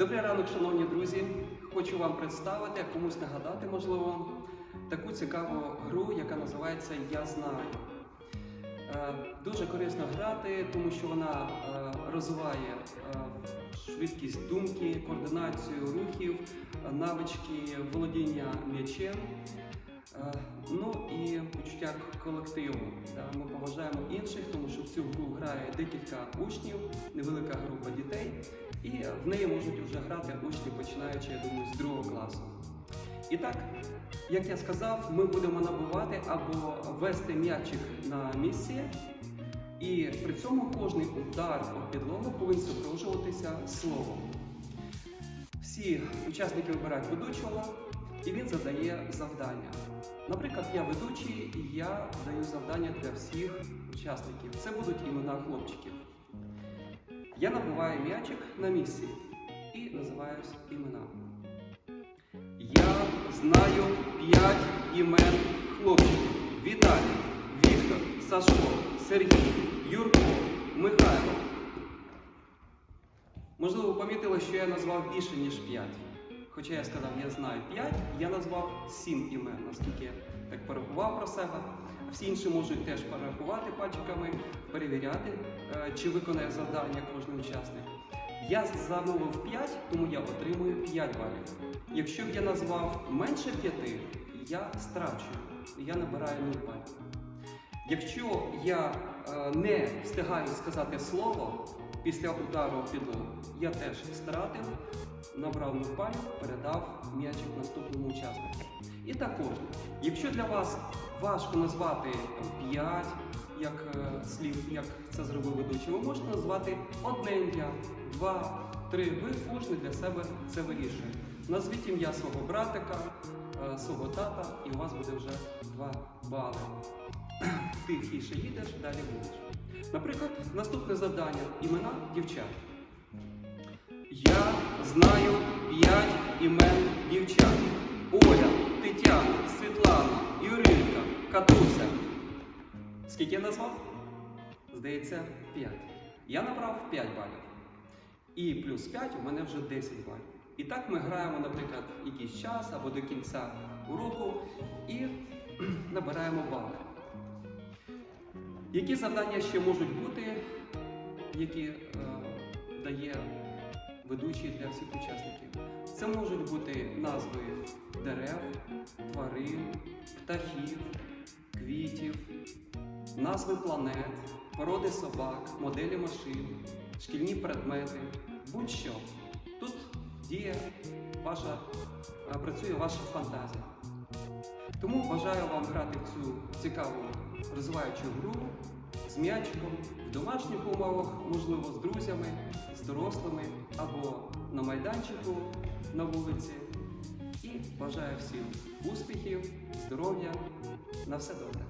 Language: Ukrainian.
Добрий ранок, шановні друзі. Хочу вам представити, а комусь нагадати, можливо, таку цікаву гру, яка називається Я знаю. Е, Дуже корисно грати, тому що вона е, розвиває е, швидкість думки, координацію рухів, навички володіння м'ячем. Ну і почуття колективу. Ми поважаємо інших, тому що в цю гру грає декілька учнів, невелика група дітей, і в неї можуть вже грати учні, починаючи, я думаю, з другого класу. І так, як я сказав, ми будемо набувати або вести м'ячик на місці, і при цьому кожний удар у підлогу повинен супроводжуватися словом. Всі учасники вибирають ведучого, і він задає завдання. Наприклад, я ведучий, і я даю завдання для всіх учасників. Це будуть імена хлопчиків. Я набиваю м'ячик на місці і називаюсь імена. Я знаю п'ять імен хлопчиків: Віталій, Віктор, Сашко, Сергій, Юрко, Михайло. Можливо, ви помітили, що я назвав більше, ніж 5. Хоча я сказав, я знаю 5, я назвав 7 імен, наскільки я так порахував про себе. Всі інші можуть теж порахувати пальчиками, перевіряти, е, чи виконає завдання кожен учасник. Я замовив 5, тому я отримую 5 балів. Якщо б я назвав менше 5, я страчую, я набираю 0 балів. Якщо я е, не встигаю сказати слово після удару в підлогу, я теж стратив, набрав 0 балів, передав м'ячик наступному учаснику. І також, якщо для вас важко назвати 5 як е, слів, як це зробив ведучий, ви можете назвати одне ім'я, два, три. Ви кожен для себе це вирішує. Назвіть ім'я свого братика, е, свого тата, і у вас буде вже 2 бали. Ти тихіше їдеш, далі будеш. Наприклад, наступне завдання імена дівчат. Я знаю 5 імен дівчат. Оля, Тетяна, Світлана, Юринка, Катруся. Скільки я назвав? Здається, 5. Я набрав 5 балів. І плюс 5 у мене вже 10 балів. І так ми граємо, наприклад, якийсь час або до кінця уроку і набираємо бали. Які завдання ще можуть бути, які е, дає ведучий для всіх учасників? Це можуть бути назви дерев, тварин, птахів, квітів, назви планет, породи собак, моделі машин, шкільні предмети, будь-що. Тут діє ваша, е, працює ваша фантазія. Тому бажаю вам грати в цю цікаву розвиваючу гру з м'ячиком в домашніх умовах, можливо, з друзями, з дорослими або на майданчику на вулиці. І бажаю всім успіхів, здоров'я, на все добре.